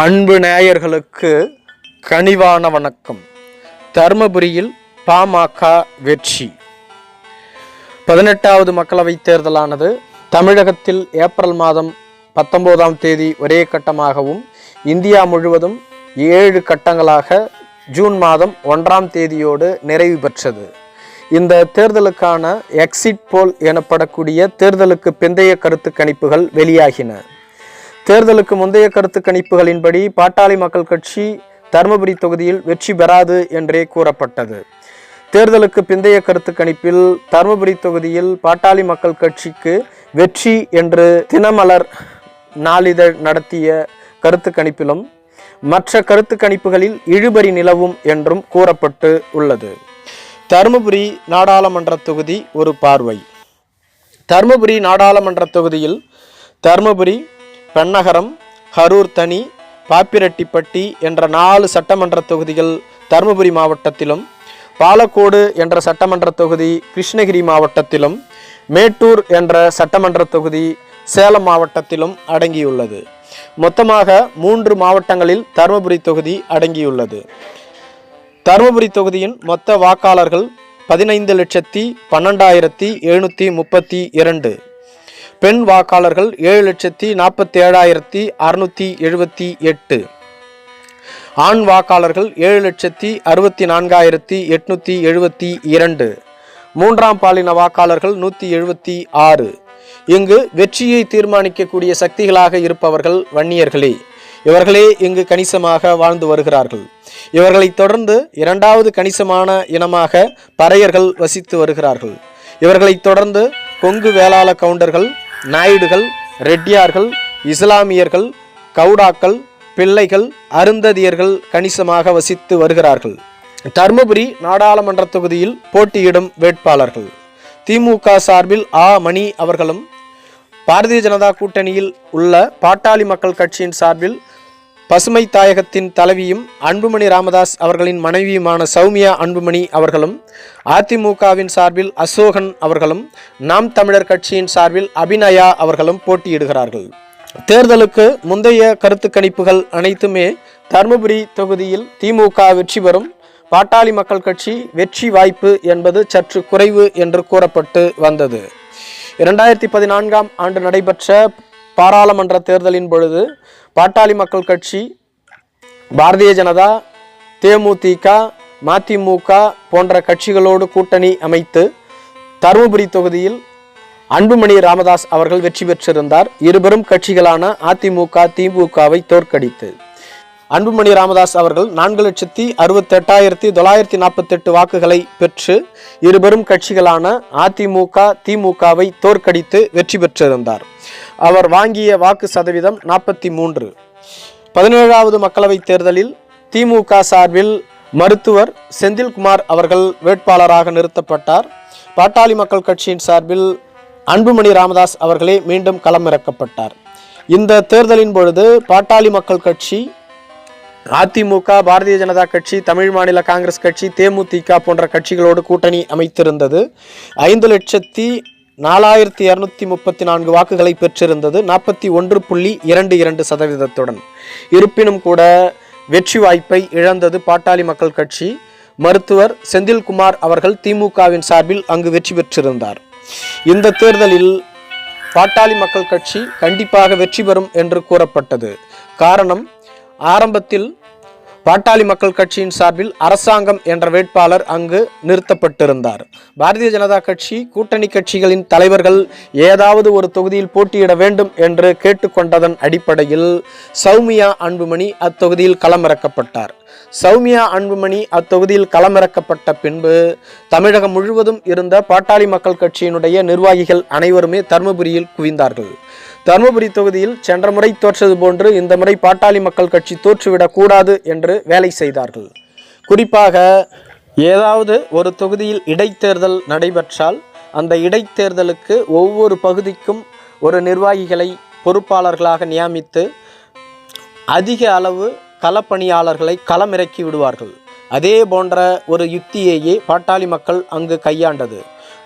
அன்பு நேயர்களுக்கு கனிவான வணக்கம். தருமபுரியில் பாமக வெற்றி. பதினெட்டாவது மக்களவைத் தேர்தலானது தமிழகத்தில் ஏப்ரல் மாதம் பத்தொன்பதாம் தேதி ஒரே கட்டமாகவும் இந்தியா முழுவதும் ஏழு கட்டங்களாக ஜூன் மாதம் ஒன்றாம் தேதியோடு நிறைவு பெற்றது. இந்த தேர்தலுக்கான எக்ஸிட் போல் எனப்படக்கூடிய தேர்தலுக்கு பிந்தைய கருத்து கணிப்புகள் வெளியாகின. தேர்தலுக்கு முந்தைய கருத்து கணிப்புகளின்படி பாட்டாளி மக்கள் கட்சி தருமபுரி தொகுதியில் வெற்றி பெறாது என்றே கூறப்பட்டது. தேர்தலுக்கு பிந்தைய கருத்து கணிப்பில் தருமபுரி தொகுதியில் பாட்டாளி மக்கள் கட்சிக்கு வெற்றி என்று தினமலர் நாளிதழ் நடத்திய கருத்து கணிப்பிலும் மற்ற கருத்து கணிப்புகளில் இழுபறி நிலவும் என்றும் கூறப்பட்டு உள்ளது. தருமபுரி நாடாளுமன்ற தொகுதி ஒரு பார்வை. தருமபுரி நாடாளுமன்ற தொகுதியில் தருமபுரி பெண்ணகரம் கரூர் தனி பாப்பிரெட்டிப்பட்டி என்ற நாலு சட்டமன்ற தொகுதிகள் தருமபுரி மாவட்டத்திலும் பாலக்கோடு என்ற சட்டமன்ற தொகுதி கிருஷ்ணகிரி மாவட்டத்திலும் மேட்டூர் என்ற சட்டமன்ற தொகுதி சேலம் மாவட்டத்திலும் அடங்கியுள்ளது. மொத்தமாக மூன்று மாவட்டங்களில் தருமபுரி தொகுதி அடங்கியுள்ளது. தருமபுரி தொகுதியின் மொத்த வாக்காளர்கள் பதினைந்து லட்சத்தி பன்னெண்டாயிரத்தி எழுநூற்றி முப்பத்தி இரண்டு. பெண் வாக்காளர்கள் ஏழு லட்சத்தி நாற்பத்தி ஏழாயிரத்தி அறுநூற்றி எழுபத்தி எட்டு. ஆண் வாக்காளர்கள் ஏழு லட்சத்தி அறுபத்தி நான்காயிரத்தி எட்நூற்றி எழுபத்தி இரண்டு. மூன்றாம் பாலின வாக்காளர்கள் நூற்றி எழுபத்தி ஆறு. இங்கு வெற்றியை தீர்மானிக்கக்கூடிய சக்திகளாக இருப்பவர்கள் வன்னியர்களே. இவர்களே இங்கு கணிசமாக வாழ்ந்து வருகிறார்கள். இவர்களைத் தொடர்ந்து இரண்டாவது கணிசமான இனமாக பறையர்கள் வசித்து வருகிறார்கள். இவர்களைத் தொடர்ந்து கொங்கு வேளாள கவுண்டர்கள் நாயுடுகள் ரெட்டியார்கள் இஸ்லாமியர்கள் கவுடாக்கள் பிள்ளைகள் அருந்ததியர்கள் கணிசமாக வசித்து வருகிறார்கள். தருமபுரி நாடாளுமன்ற தொகுதியில் போட்டியிடும் வேட்பாளர்கள். திமுக சார்பில் ஆ. மணி அவர்களும் பாரதிய ஜனதா கூட்டணியில் உள்ள பாட்டாளி மக்கள் கட்சியின் சார்பில் பசுமை தாயகத்தின் தலைவியும் அன்புமணி ராமதாஸ் அவர்களின் மனைவியுமான சௌமியா அன்புமணி அவர்களும் அதிமுகவின் சார்பில் அசோகன் அவர்களும் நாம் தமிழர் கட்சியின் சார்பில் அபிநயா அவர்களும் போட்டியிடுகிறார்கள். தேர்தலுக்கு முந்தைய கருத்து கணிப்புகள் அனைத்துமே தருமபுரி தொகுதியில் திமுக வெற்றி பெறும் பாட்டாளி மக்கள் கட்சி வெற்றி வாய்ப்பு என்பது சற்று குறைவு என்று கூறப்பட்டு வந்தது. இரண்டாயிரத்தி பதினான்காம் ஆண்டு நடைபெற்ற பாராளுமன்ற தேர்தலின் பொழுது பாட்டாளி மக்கள் கட்சி பாரதிய ஜனதா தேமுதிக மதிமுக போன்ற கட்சிகளோடு கூட்டணி அமைத்து தருமபுரி தொகுதியில் அன்புமணி ராமதாஸ் அவர்கள் வெற்றி பெற்றிருந்தார். இருபெரும் கட்சிகளான அதிமுக திமுகவை தோற்கடித்து. அன்புமணி ராமதாஸ் அவர்கள் நான்கு லட்சத்தி அறுபத்தெட்டாயிரத்தி தொள்ளாயிரத்தி நாற்பத்தெட்டு வாக்குகளை பெற்று இருபெரும் கட்சிகளான அதிமுக திமுகவை தோற்கடித்து வெற்றி பெற்றிருந்தார். அவர் வாங்கிய வாக்கு சதவீதம் நாற்பத்தி மூன்று. பதினேழாவது மக்களவைத் தேர்தலில் திமுக சார்பில் மருத்துவர் செந்தில்குமார் அவர்கள் வேட்பாளராக நிறுத்தப்பட்டார். பாட்டாளி மக்கள் கட்சியின் சார்பில் அன்புமணி ராமதாஸ் அவர்களே மீண்டும் களமிறக்கப்பட்டார். இந்த தேர்தலின் பொழுது பாட்டாளி மக்கள் கட்சி அதிமுக பாரதிய ஜனதா கட்சி தமிழ் மாநில காங்கிரஸ் கட்சி தேமுதிக போன்ற கட்சிகளோடு கூட்டணி அமைத்திருந்தது. ஐந்து லட்சத்தி நாலாயிரத்தி இரநூத்தி முப்பத்தி நான்கு வாக்குகளை பெற்றிருந்தது. நாற்பத்தி ஒன்று புள்ளி இரண்டு இரண்டு சதவீதத்துடன். இருப்பினும் கூட வெற்றி வாய்ப்பை இழந்தது பாட்டாளி மக்கள் கட்சி. மருத்துவர் செந்தில்குமார் அவர்கள் திமுகவின் சார்பில் அங்கு வெற்றி பெற்றிருந்தார். இந்த தேர்தலில் பாட்டாளி மக்கள் கட்சி கண்டிப்பாக வெற்றி பெறும் என்று கூறப்பட்டது. காரணம் ஆரம்பத்தில் பாட்டாளி மக்கள் கட்சியின் சார்பில் அரசாங்கம் என்ற வேட்பாளர் அங்கு நிறுத்தப்பட்டிருந்தார். பாரதிய ஜனதா கட்சி கூட்டணி கட்சிகளின் தலைவர்கள் ஏதாவது ஒரு தொகுதியில் போட்டியிட வேண்டும் என்று கேட்டுக்கொண்டதன் அடிப்படையில் சௌமியா அன்புமணி அத்தொகுதியில் களமிறக்கப்பட்டார். சௌமியா அன்புமணி அத்தொகுதியில் களமிறக்கப்பட்ட பின்பு தமிழகம் முழுவதும் இருந்த பாட்டாளி மக்கள் கட்சியினுடைய நிர்வாகிகள் அனைவருமே தருமபுரியில் குவிந்தார்கள். தருமபுரி தொகுதியில் சென்ற முறை தோற்றது போன்று இந்த முறை பாட்டாளி மக்கள் கட்சி தோற்றுவிடக்கூடாது என்று வேலை செய்தார்கள். குறிப்பாக ஏதாவது ஒரு தொகுதியில் இடைத்தேர்தல் நடைபெற்றால் அந்த இடைத்தேர்தலுக்கு ஒவ்வொரு பகுதிக்கும் ஒரு நிர்வாகிகளை பொறுப்பாளர்களாக நியமித்து அதிக அளவு களப்பணியாளர்களை களமிறக்கி விடுவார்கள். அதே போன்ற ஒரு யுக்தியையே பாட்டாளி மக்கள் அங்கு கையாண்டது.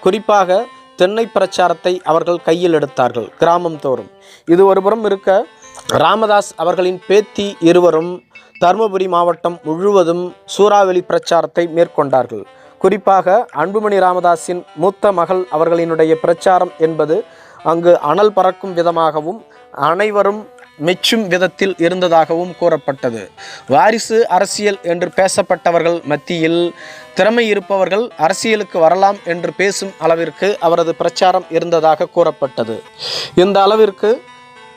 குறிப்பாக தென்னை பிரச்சாரத்தை அவர்கள் கையில் எடுத்தார்கள் கிராமம் தோறும். இது ஒருபுறம் இருக்க ராமதாஸ் அவர்களின் பேத்தி இருவரும் தருமபுரி மாவட்டம் முழுவதும் சூறாவளி பிரச்சாரத்தை மேற்கொண்டார்கள். குறிப்பாக அன்புமணி ராமதாஸின் மூத்த மகள் அவர்களினுடைய பிரச்சாரம் என்பது அங்கு அனல் பறக்கும் விதமாகவும் அனைவரும் மெச்சும் விதத்தில் இருந்ததாகவும் கூறப்பட்டது. வாரிசு அரசியல் என்று பேசப்பட்டவர்கள் மத்தியில் திறமை இருப்பவர்கள் அரசியலுக்கு வரலாம் என்று பேசும் அளவிற்கு அவரது பிரச்சாரம் இருந்ததாக கூறப்பட்டது. இந்த அளவிற்கு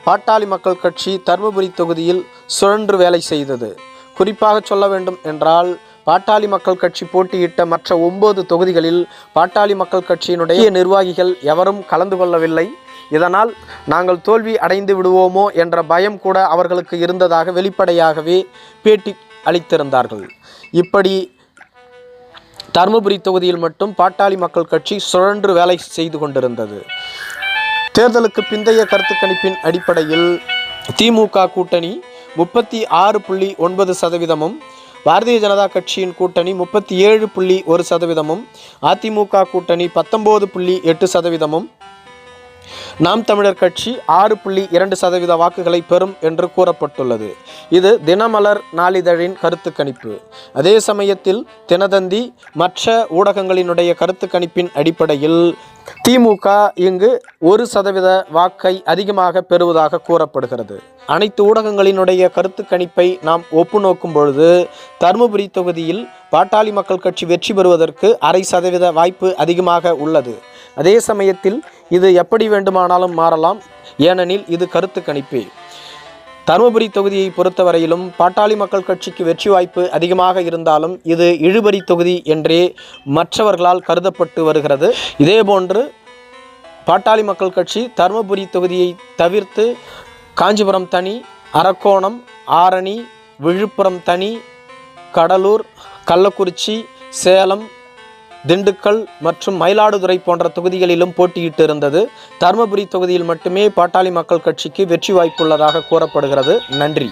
பாட்டாளி மக்கள் கட்சி தருமபுரி தொகுதியில் சுழன்று வேலை செய்தது. குறிப்பாக சொல்ல வேண்டும் என்றால் பாட்டாளி மக்கள் கட்சி போட்டியிட்ட மற்ற ஒன்பது தொகுதிகளில் பாட்டாளி மக்கள் கட்சியினுடைய நிர்வாகிகள் எவரும் கலந்து கொள்ளவில்லை. இதனால் நாங்கள் தோல்வி அடைந்து விடுவோமோ என்ற பயம் கூட அவர்களுக்கு இருந்ததாக வெளிப்படையாகவே பேட்டி அளித்திருந்தார்கள். இப்படி தருமபுரி தொகுதியில் மட்டும் பாட்டாளி மக்கள் கட்சி சுழன்று வேலை செய்து கொண்டிருந்தது. தேர்தலுக்கு பிந்தைய கருத்து கணிப்பின் அடிப்படையில் திமுக கூட்டணி முப்பத்தி ஆறு புள்ளி ஒன்பது சதவீதமும் பாரதிய ஜனதா கட்சியின் கூட்டணி முப்பத்தி ஏழு புள்ளி ஒரு சதவீதமும் அதிமுக கூட்டணி பத்தொம்போது புள்ளி எட்டு சதவீதமும் நாம் தமிழர் கட்சி ஆறு புள்ளி இரண்டு சதவீத வாக்குகளை பெறும் என்று கூறப்பட்டுள்ளது. இது தினமலர் நாளிதழின் கருத்து கணிப்பு. அதே சமயத்தில் தினதந்தி மற்ற ஊடகங்களினுடைய கருத்து கணிப்பின் அடிப்படையில் திமுக இங்கு ஒரு சதவீத வாக்கை அதிகமாக பெறுவதாக கூறப்படுகிறது. அனைத்து ஊடகங்களினுடைய கருத்து கணிப்பை நாம் ஒப்பு நோக்கும் பொழுது தருமபுரி தொகுதியில் பாட்டாளி மக்கள் கட்சி வெற்றி பெறுவதற்கு அரை சதவீத வாய்ப்பு அதிகமாக உள்ளது. அதே சமயத்தில் இது எப்படி வேண்டுமானாலும் மாறலாம். ஏனெனில் இது கருத்து கணிப்பு. தருமபுரி தொகுதியை பொறுத்தவரையிலும் பாட்டாளி மக்கள் கட்சிக்கு வெற்றி வாய்ப்பு அதிகமாக இருந்தாலும் இது இழுபறி தொகுதி என்றே மற்றவர்களால் கருதப்பட்டு வருகிறது. இதேபோன்று பாட்டாளி மக்கள் கட்சி தருமபுரி தொகுதியை தவிர்த்து காஞ்சிபுரம் தனி அரக்கோணம் ஆரணி விழுப்புரம் தனி கடலூர் கள்ளக்குறிச்சி சேலம் திண்டுக்கல் மற்றும் மயிலாடுதுறை போன்ற தொகுதிகளிலும் போட்டியிட்டு இருந்தது தருமபுரி தொகுதியில் மட்டுமே பாட்டாளி மக்கள் கட்சிக்கு வெற்றி வாய்ப்புள்ளதாக கூறப்படுகிறது. நன்றி.